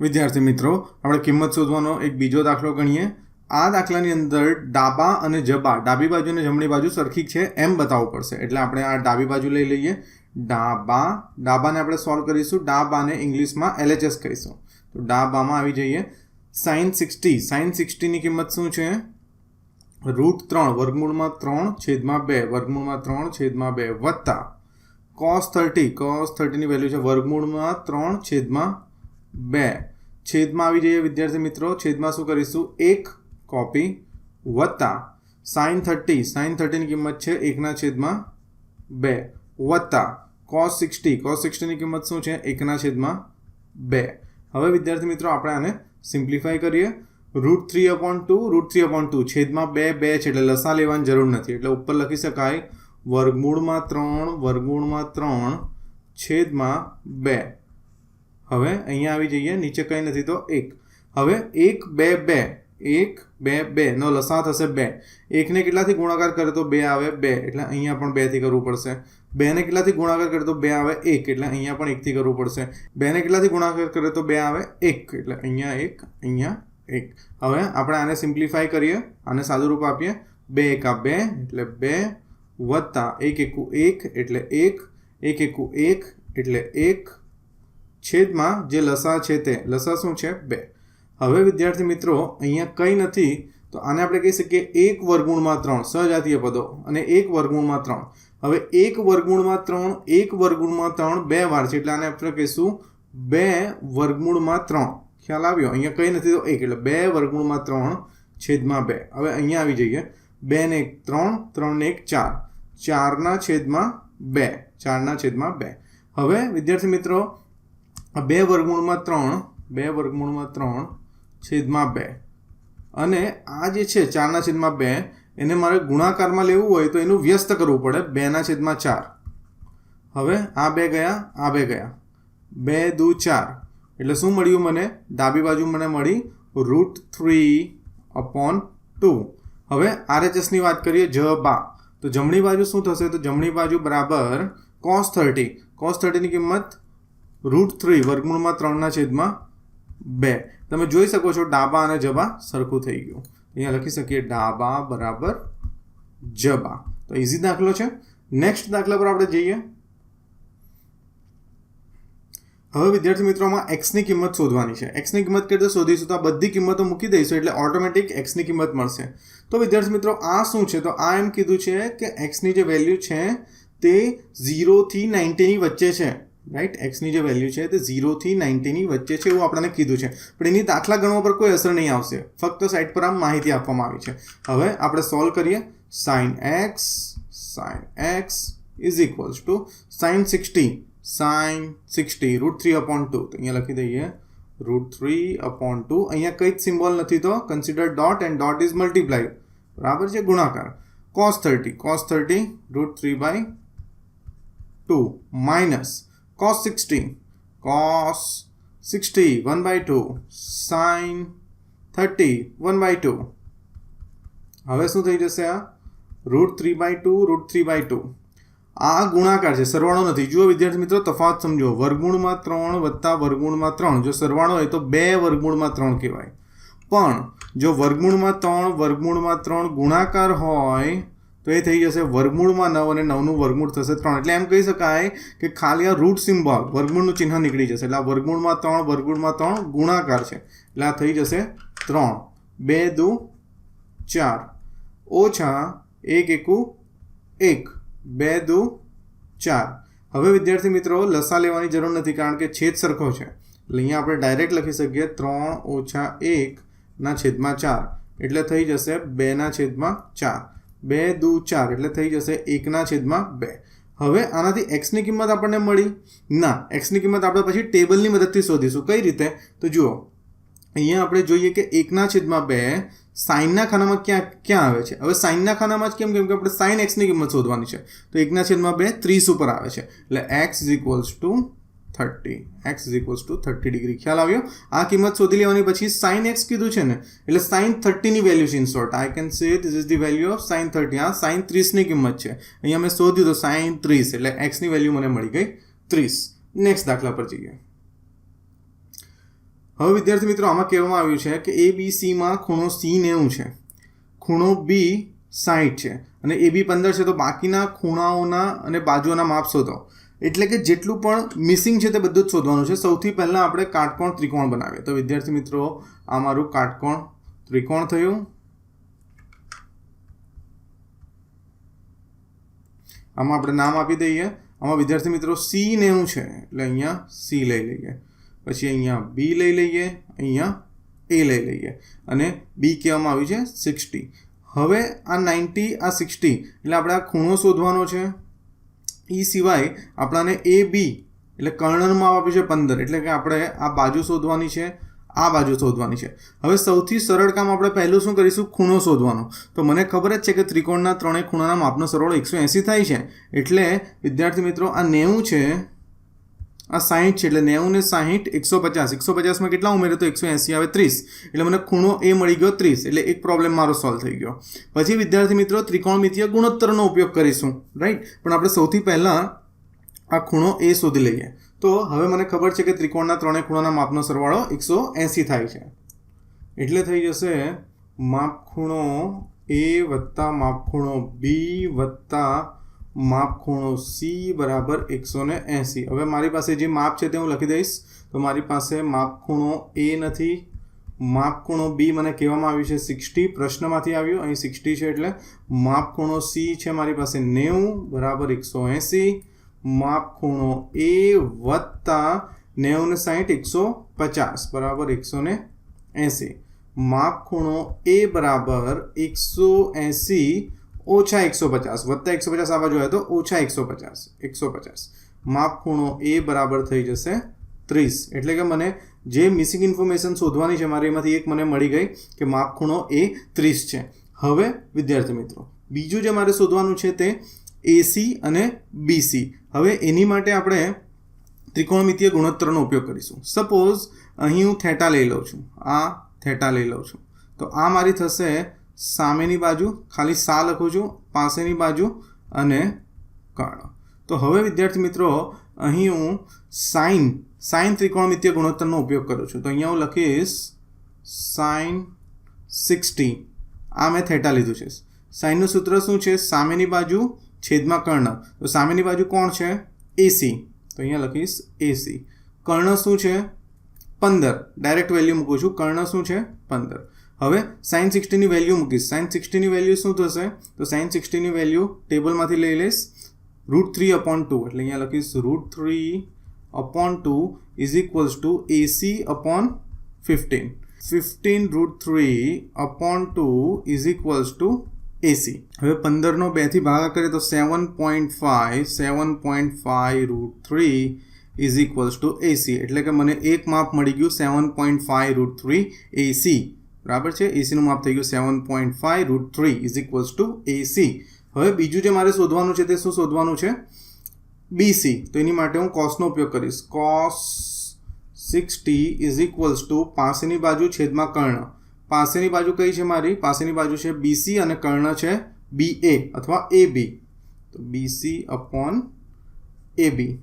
વિદ્યાર્થી મિત્રો, આપણે કિંમત શોધવાનો એક બીજો દાખલો ગણીએ. આ દાખલાની અંદર ડાબા અને જબા, ડાબી બાજુ અને જમણી બાજુ સરખી છે એમ બતાવવું પડશે. એટલે આપણે આ ડાબી બાજુ લઈ લઈએ. ડાબા, ડાબાને આપણે સોલ્વ કરીશું. ડાબાને ઇંગ્લિશમાં એલએચએસ કહીશું. તો ડાબામાં આવી જઈએ. સાઇન સિક્સટી સાઇન સિક્સટીની કિંમત શું છે? રૂટ ત્રણ, વર્ગમૂળમાં ત્રણ, છેદમાં બે, વર્ગમૂળમાં ત્રણ, છેદમાં બે વત્તા. કોસ થર્ટી કોસ થર્ટીની વેલ્યુ છે વર્ગમૂળમાં ત્રણ, છેદમાં બે. છેદમાં આવી જઈએ વિદ્યાર્થી મિત્રો. છેદમાં શું કરીશું? એક કોપી વત્તા સાઇન થર્ટી સાઇન થર્ટીની કિંમત છે એકના છેદમાં બે. વત્તા કોસ સિક્સટી કોસ સિક્સટીની કિંમત શું છે? એકના છેદમાં બે. હવે વિદ્યાર્થી મિત્રો, આપણે આને સિમ્પ્લિફાય કરીએ. Root three upon two root three upon two છેદમાં બે બે છે એટલે લસા લેવાની જરૂર નથી. એટલે ઉપર લખી શકાય, વર્ગમૂળમાં ત્રણ વર્ગમૂળમાં ત્રણ, છેદમાં બે. હવે અહીંયા આવી જઈએ, નીચે કંઈ નથી તો એક. હવે એક, બે બે. એક, બે બે. નો લસા થશે બે. એકને કેટલાથી ગુણાકાર કરે તો બે આવે બે. એટલે અહીંયા પણ બેથી કરવું પડશે. બેને કેટલાથી ગુણાકાર કરે તો બે આવે એક. એટલે અહીંયા પણ એકથી કરવું પડશે. બેને કેટલાથી ગુણાકાર કરે તો બે આવે એક. એટલે અહીંયા એક અહીંયા એક. હવે આપણે આને સિમ્પ્લિફાય કરીએ. આને સાદું રૂપ આપીએ. બે એકા બે, એટલે બે વત્તા એક એકુ એક, એટલે એક. એક એકુ એક, એટલે એક. છેદમાં જે લસા છે તે. લસા શું છે? બે. હવે વિદ્યાર્થી મિત્રો, અહીંયા કંઈ નથી, તો આને આપણે કહી શકીએ એક વર્ગુણમાં ત્રણ. સજાતીય પદો. અને એક વર્ગુણમાં ત્રણ. હવે એક વર્ગુણમાં ત્રણ, એક વર્ગુણમાં ત્રણ, બે વાર છે. એટલે આને આપણે કહીશું બે વર્ગુણમાં ત્રણ. ખ્યાલ આવ્યો? અહીંયા કંઈ નથી, તો એક. એટલે બે વર્ગુણમાં ત્રણ છેદમાં બે. હવે અહીંયા આવી જઈએ. બે ને એક ત્રણ ત્રણ ને એક ચાર. ચારના છેદમાં બે. ચારના છેદમાં બે. હવે વિદ્યાર્થી મિત્રો બે વર્ગમૂળમાં ત્રણ, બે વર્ગમૂળમાં ત્રણ, છેદમાં બે. અને આ જે છે, ચારના છેદમાં બે, એને મારે ગુણાકારમાં લેવું હોય તો એનું વ્યસ્ત કરવું પડે, બેના છેદમાં ચાર. હવે આ બે ગયા, આ બે ગયા. બે, દુ, ચાર. એટલે શું મળ્યું મને? ડાબી બાજુ મને મળી રૂટ થ્રી અપોન ટુ. હવે આરએચએસની વાત કરીએ, જ, બા. તો જમણી બાજુ શું થશે? તો જમણી બાજુ બરાબર કોસ થર્ટી. કોસ થર્ટીની કિંમત રૂટ થ્રી વર્ગમૂળમાં ત્રણના છેદમાં બે. તમે જોઈ શકો છો ડાબા અને જબા સરખું થઈ ગયું. અહીંયા લખી શકીએ ડાબા બરાબર જબા. તો ઇઝી દાખલો છે. નેક્સ્ટ દાખલા પર આપણે જઈએ. હવે વિદ્યાર્થી મિત્રોમાં એક્સની કિંમત શોધવાની છે. એક્સની કિંમત કઈ રીતે શોધીશું? તો આ બધી કિંમતો મૂકી દઈશું એટલે ઓટોમેટિક એક્સની કિંમત મળશે. તો વિદ્યાર્થી મિત્રો, આ શું છે? તો આ એમ કીધું છે કે એક્સની જે વેલ્યુ છે તે ઝીરોથી નાઇન્ટીની વચ્ચે છે. રાઈટ એક્સની જે વેલ્યુ છે તે ઝીરોથી નાઇન્ટીની વચ્ચે છે એવું આપણને કીધું છે. પણ એની દાખલા ગણવા પર કોઈ અસર નહીં આવશે. ફક્ત સાઇટ પર આમ માહિતી આપવામાં આવી છે. હવે આપણે સોલ્વ કરીએ. Sine x sine x is equals to sine sixty sine sixty root three upon two અહીંયા લખી દઈએ. રૂટ થ્રી અપોન ટુ અહીંયા કંઈ જ સિમ્બોલ નથી તો consider dot and dot is multiply બરાબર છે? ગુણાકાર. Cos thirty cos thirty root three by two minus cos 60 cos 60 1 by 2 sin 30 1 by 2 હવે શું થઈ જશે આ? Root three by two root three by two આ ગુણાકાર છે, સરવાળો નથી. જુઓ વિદ્યાર્થી મિત્રો, તફાવત સમજો. વર્ગુણમાં ત્રણ વત્તા વર્ગુણમાં ત્રણ. જો સરવાળો હોય તો બે વર્ગુણમાં ત્રણ કહેવાય. પણ જો વર્ગુણમાં ત્રણ વર્ગુણમાં ત્રણ ગુણાકાર હોય તો એ થઈ જશે વર્ગમૂળમાં નવ અને નવનું વર્ગમૂળ થશે ત્રણ. એટલે એમ કહી શકાય કે ખાલી આ રૂટ સિમ્બોલ વર્ગમૂળનું ચિહ્ન નીકળી જશે. એટલે આ વર્ગમૂળમાં ત્રણ વર્ગમૂળમાં ત્રણ ગુણાકાર છે. એટલે આ થઈ જશે ત્રણ. બે, દુ, ચાર. ઓછા એક, એકુ, એક. બે, દુ, ચાર. હવે વિદ્યાર્થી મિત્રો, લસા લેવાની જરૂર નથી કારણ કે છેદ સરખો છે. એટલે અહીંયા આપણે ડાયરેક્ટ લખી શકીએ ત્રણ ઓછા એકના છેદમાં ચાર. એટલે થઈ જશે બેના છેદમાં ચાર. બે, દુ, ચાર એટલે થઈ જશે એકના છેદમાં બે. હવે આનાથી એક્સની કિંમત આપણને મળી. ના એક્સની કિંમત આપણે પછી ટેબલની મદદથી શોધીશું. કઈ રીતે? તો જુઓ, અહીંયા આપણે જોઈએ કે એકના છેદમાં બે સાઇનના ખાનામાં ક્યાં ક્યાં આવે છે? હવે સાઇનના ખાનામાં જ કેમ? કેમ કે આપણે સાઇન એક્સની કિંમત શોધવાની છે. તો એકના છેદમાં બે ત્રીસ ઉપર આવે છે. એટલે x is equals to thirty. X is equals to thirty degree. ખ્યાલ આવ્યો? આ કિંમત શોધી લેવાની પછી સાઇન એક્સ કીધું છે ને, એટલે સાઇન થર્ટીની વેલ્યુ છે in short I can say this is the value of sine thirty આ સાઇન ત્રીસની કિંમત છે. અહીંયા મેં શોધ્યું તો સાઇન ત્રીસ, એટલે એક્સની વેલ્યુ મને મળી ગઈ ત્રીસ. નેક્સ્ટ દાખલા પર જઈએ. હવે વિદ્યાર્થી મિત્રો, આમાં કહેવામાં આવ્યું છે કે એ બી સીમાં ખૂણો સી નેવું છે. ખૂણો બી સાહીઠ છે. અને એ બી પંદર છે, તો બાકીના ખૂણાઓના અને બાજુઓના માપ શોધો. એટલે કે જેટલું પણ મિસિંગ છે તે બધું જ શોધવાનું છે. સૌથી પહેલાં આપણે કાટકોણ ત્રિકોણ બનાવીએ. તો વિદ્યાર્થી મિત્રો, આ મારું કાટકોણ ત્રિકોણ થયું. આમાં આપણે નામ આપી દઈએ. આમાં વિદ્યાર્થી મિત્રો સી ને એવું છે? એટલે અહીંયા સી લઈ લઈએ. પછી અહીંયા બી લઈ લઈએ. અહીંયા એ લઈ લઈએ. અને બી કહેવામાં આવ્યું છે સિક્સટી હવે આ નાઇન્ટી આ સિક્સટી એટલે આપણે આ ખૂણો શોધવાનો છે. એ સિવાય આપણાને એ બી, એટલે કર્ણનમાં આપ્યું છે પંદર, એટલે કે આપણે આ બાજુ શોધવાની છે, આ બાજુ શોધવાની છે. હવે સૌથી સરળ કામ આપણે પહેલું શું કરીશું? ખૂણો શોધવાનો. તો મને ખબર જ છે કે ત્રિકોણના ત્રણેય ખૂણાના માપનો સરવાળો એકસો એંસી થાય છે. એટલે વિદ્યાર્થી મિત્રો, આ નેવું છે આ સાહીઠ છે એટલે નેવું ને સાહીઠ, એકસો પચાસ. એકસો પચાસમાં કેટલા ઉમેરે તો એકસો એંસી આવે ત્રીસ. એટલે મને ખૂણો એ મળી ગયો ત્રીસ. એટલે એક પ્રોબ્લેમ મારો સોલ્વ થઈ ગયો. પછી વિદ્યાર્થી મિત્રો, ત્રિકોણમિતીય ગુણોત્તરનો ઉપયોગ કરીશું. રાઈટ પણ આપણે સૌથી પહેલાં આ ખૂણો એ શોધી લઈએ. તો હવે મને ખબર છે કે ત્રિકોણના ત્રણેય ખૂણાના માપનો સરવાળો એકસો એંસી થાય છે. એટલે થઈ જશે માપ ખૂણો એ વત્તા માપ ખૂણો બી વત્તા માપ ખૂણો સી બરાબર એકસો ને એંસી. હવે મારી પાસે જે માપ છે તે હું લખી દઈશ. તો મારી પાસે માપ ખૂણો એ નથી. માપ ખૂણો બી મને કહેવામાં આવ્યું છે સિક્સટી. પ્રશ્નમાંથી આવ્યું. અહીં સિક્સટી છે એટલે માપ ખૂણો સી છે મારી પાસે નેવું બરાબર એકસો એંસી. માપ ખૂણો એ વત્તા નેવું ને સાહીઠ એકસો પચાસ બરાબર એકસો ને એંસી. માપ ખૂણો એ બરાબર એકસો એંસી ઓછા એકસો પચાસ, વત્તા એકસો પચાસ આ જોઈએ તો ઓછા એકસો પચાસ એકસો પચાસ. માપ ખૂણો એ બરાબર થઈ જશે ત્રીસ. એટલે કે મને જે મિસિંગ ઇન્ફોર્મેશન શોધવાની છે મારી એમાંથી એક મને મળી ગઈ કે માપ ખૂણો એ ત્રીસ છે. હવે, વિદ્યાર્થી મિત્રો, બીજું જે મારે શોધવાનું છે તે એસી અને બીસી હવે એની માટે આપણે ત્રિકોણમિતીય ગુણોત્તરનો ઉપયોગ કરીશું. સપોઝ અહીં હું થેટા લઈ લઉં છું. આ થેટા લઈ લઉં છું. તો આ મારી થશે સામેની બાજુ ખાલી સા લખું છું, પાસેની બાજુ અને કર્ણ. તો હવે વિદ્યાર્થી મિત્રો, અહીં હું સાઇન સાઇન ત્રિકોણમિત્ય ગુણોત્તરનો ઉપયોગ કરું છું. તો અહીંયા હું લખીશ સાઇન સિક્સટી. આ મેં થેટા લીધું છે. સાઇનનું સૂત્ર શું છે? સામેની બાજુ છેદમાં કર્ણ. તો સામેની બાજુ કોણ છે? એસી. તો અહીંયા લખીશ એસી. કર્ણ શું છે? પંદર. ડાયરેક્ટ વેલ્યુ મૂકું છું. કર્ણ શું છે? પંદર. હવે સાઇન સિક્સટીની વેલ્યુ મૂકીશ. સાઇન સિક્સટીની વેલ્યુ શું થશે? તો સાઇન સિક્સટીની વેલ્યુ ટેબલમાંથી લઈ લઈશ. રૂટ થ્રી અપોન ટુ એટલે અહીંયા લખીશ root three upon two is equals to AC upon fifteen fifteen root three upon two is equals to AC હવે પંદરનો બેથી ભાગા કરીએ તો seven point five seven point five root three is equals to AC એટલે કે મને એક માપ મળી ગયું seven point five root three AC બરાબર છે? એસીનું માપ થઈ ગયું seven point five root three is equals to AC હવે બીજું જે મારે શોધવાનું છે તે શું શોધવાનું છે? બીસી તો એની માટે હું કોસનો ઉપયોગ કરીશ. Cos sixty is equals to પાસેની બાજુ છેદમાં કર્ણ. પાસેની બાજુ કઈ છે મારી? પાસેની બાજુ છે બીસી અને કર્ણ છે બી એ અથવા એ બી તો બીસી અપોન એ બી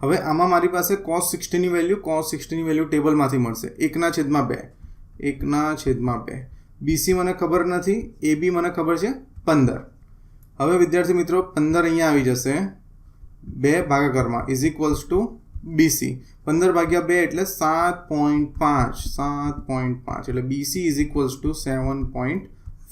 હવે આમાં મારી પાસે કોસ સિક્સટીની વેલ્યુ કોસ સિક્સટીની વેલ્યુ ટેબલમાંથી મળશે. એકના છેદમાં બે. એકના છેદમાં બે. બીસી મને ખબર નથી એ બી મને ખબર છે પંદર. હવે વિદ્યાર્થી મિત્રો, પંદર અહીંયા આવી જશે. બે ભાગાકારમાં ઇઝ ઇક્વલ્સ ટુ બીસી પંદર ભાગ્યા બે એટલે સાત પોઈન્ટ પાંચ, સાત પોઈન્ટ પાંચ. એટલે BC is equals to seven point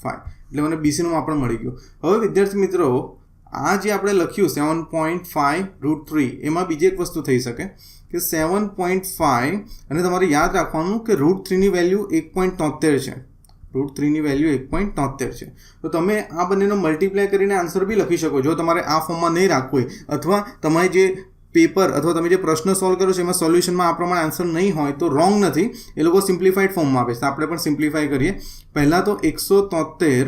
five એટલે મને બીસીનું માપણ મળી ગયું. હવે વિદ્યાર્થી મિત્રો આ જે આપણે લખ્યું seven point five root three એમાં બીજી એક વસ્તુ થઈ શકે કે સેવન પોઈન્ટ ફાઇવ અને તમારે યાદ રાખવાનું કે રૂટ થ્રીની વેલ્યુ એક પોઈન્ટ તોતેર છે. રૂટ થ્રીની વેલ્યુ એક પોઈન્ટ તોતેર છે. તો તમે આ બંનેનો મલ્ટીપ્લાય કરીને આન્સર બી લખી શકો. જો તમારે આ ફોર્મમાં નહીં રાખવું હોય, અથવા તમારે જે પેપર અથવા તમે જે પ્રશ્ન સોલ્વ કરો છો, એમાં સોલ્યુશનમાં આ પ્રમાણે આન્સર નહીં હોય, તો રોંગ નથી. એ લોકો સિમ્પ્લિફાઈડ ફોર્મમાં આપે છે. આપણે પણ સિમ્પ્લિફાઈ કરીએ. પહેલાં તો એકસો તોતેર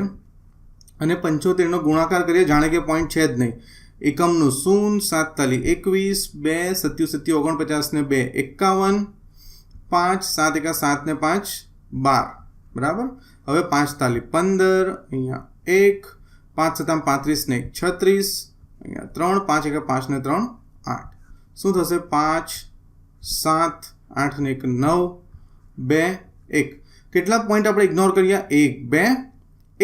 અને પંચોતેરનો ગુણાકાર કરીએ, જાણે કે પોઈન્ટ છે જ નહીં. એકમનું શૂન સાતતાલીસ એકવીસ, બે સત્યુ સત્યુ ઓગણપચાસ ને બે, એકાવન, પાંચ, સાત એકા સાત ને પાંચ, બાર. બરાબર? હવે પાંચ તાલી પંદર, અહીંયા એક, પાંચ સત્તામ પાંત્રીસ ને છત્રીસ, અહીંયા ત્રણ, પાંચ એકા પાંચ ને ત્રણ, આઠ. શું થશે? પાંચ, સાત આઠ ને એક નવ, બે, એક. કેટલા પોઈન્ટ આપણે ઇગ્નોર કર્યા? એક, બે.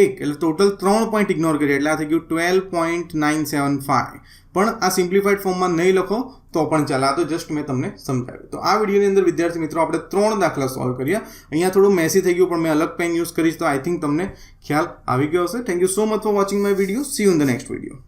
એક, એટલે ટોટલ ત્રણ પોઈન્ટ ઇગ્નોર કરીએ, એટલે આ થઈ ગયું twelve point nine seven five પણ આ સિમ્પ્લિફાઈડ ફોર્મમાં નહીં લખો, તો પણ ચાલે આ તો જસ્ટ મેં તમને સમજાવ્યું. તો આ વિડીયોની અંદર, વિદ્યાર્થી મિત્રો, આપણે ત્રણ દાખલા સોલ્વ કર્યા અહીંયા થોડું મેસી થઈ ગયું, પણ મેં અલગ પેન યુઝ કરીશ, તો આઈ થિંક તમને ખ્યાલ આવી ગયો હશે. Thank you so much for watching my video see you in the next video